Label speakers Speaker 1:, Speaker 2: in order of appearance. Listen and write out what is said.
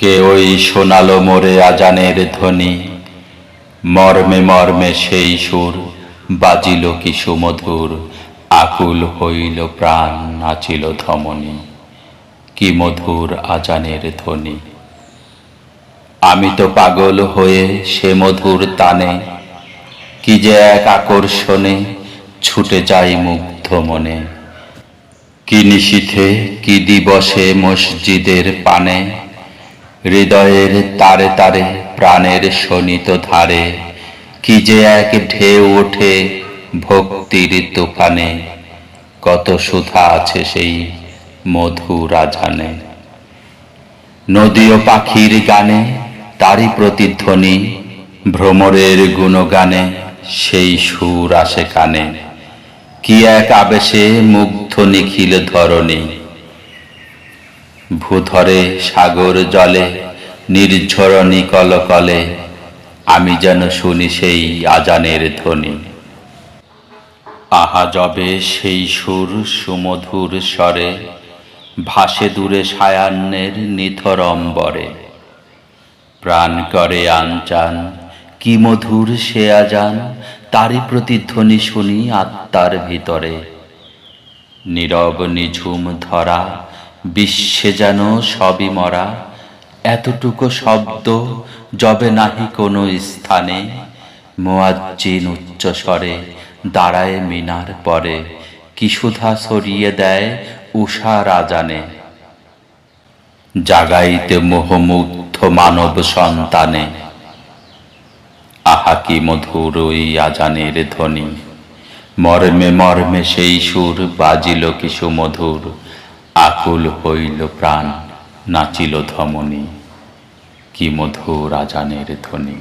Speaker 1: কে ওই শোনালো মোরে আজানের ধ্বনি। মর্মে মর্মে সেই সুর বাজিল কি সুমধুর, আকুল হইল প্রাণ নাচিল ধমনী। কি মধুর আজানের ধ্বনি। আমি তো পাগল হয়ে সে মধুর তানে, কি যে এক আকর্ষণে ছুটে যাই মুগ্ধ মনে। কি নিশীথে, কি দিবসে মসজিদের পানে হৃদয়ের তারে তারে, প্রাণের শোনিত ধারে, কি যে এক ঢেউ ওঠে ভক্তির তুফানে, কত সুধা আছে সেই মধুর আজানে নদী ও পাখির গানে, তারই প্রতিধ্বনি, ভ্রমরের গুণগানে, সেই সুর আসে কানে, কি এক আবেশে মুগ্ধ নিখিল ধরণী। ভূধরে সাগর জলে নির্ঝরণী কলকলে আমি যেন শুনি সেই আজানের ধ্বনি। আহা যবে সেই সুর সুমধুর স্বরে, ভাসে দূরে সায়ান্নের নিথর অম্বরে প্রাণ করে আনচান কি মধুর সে আজান, তারই প্রতিধ্বনি শুনি আত্মার ভিতরে। নীরব নিঝুম ধরা বিশ্বে যেন সবই মরা, এতটুকু শব্দ যবে নাহি কোনো স্থানে। মোয়াজ্জিন উচ্চস্বরে দাঁড়ায় মিনার পরে, কি সুধা ছড়িয়ে দেয় উষা রাজানে। জাগাইতে মোহমুগ্ধ মানব সন্তানে, আহা কি মধুর ওই আজানের ধ্বনি। মর্মে মর্মে সেই সুর বাজিল কি সুমধুর আকুল হইল প্রাণ নাচিল ধমনী। কি মধুর আজানের ধ্বনি।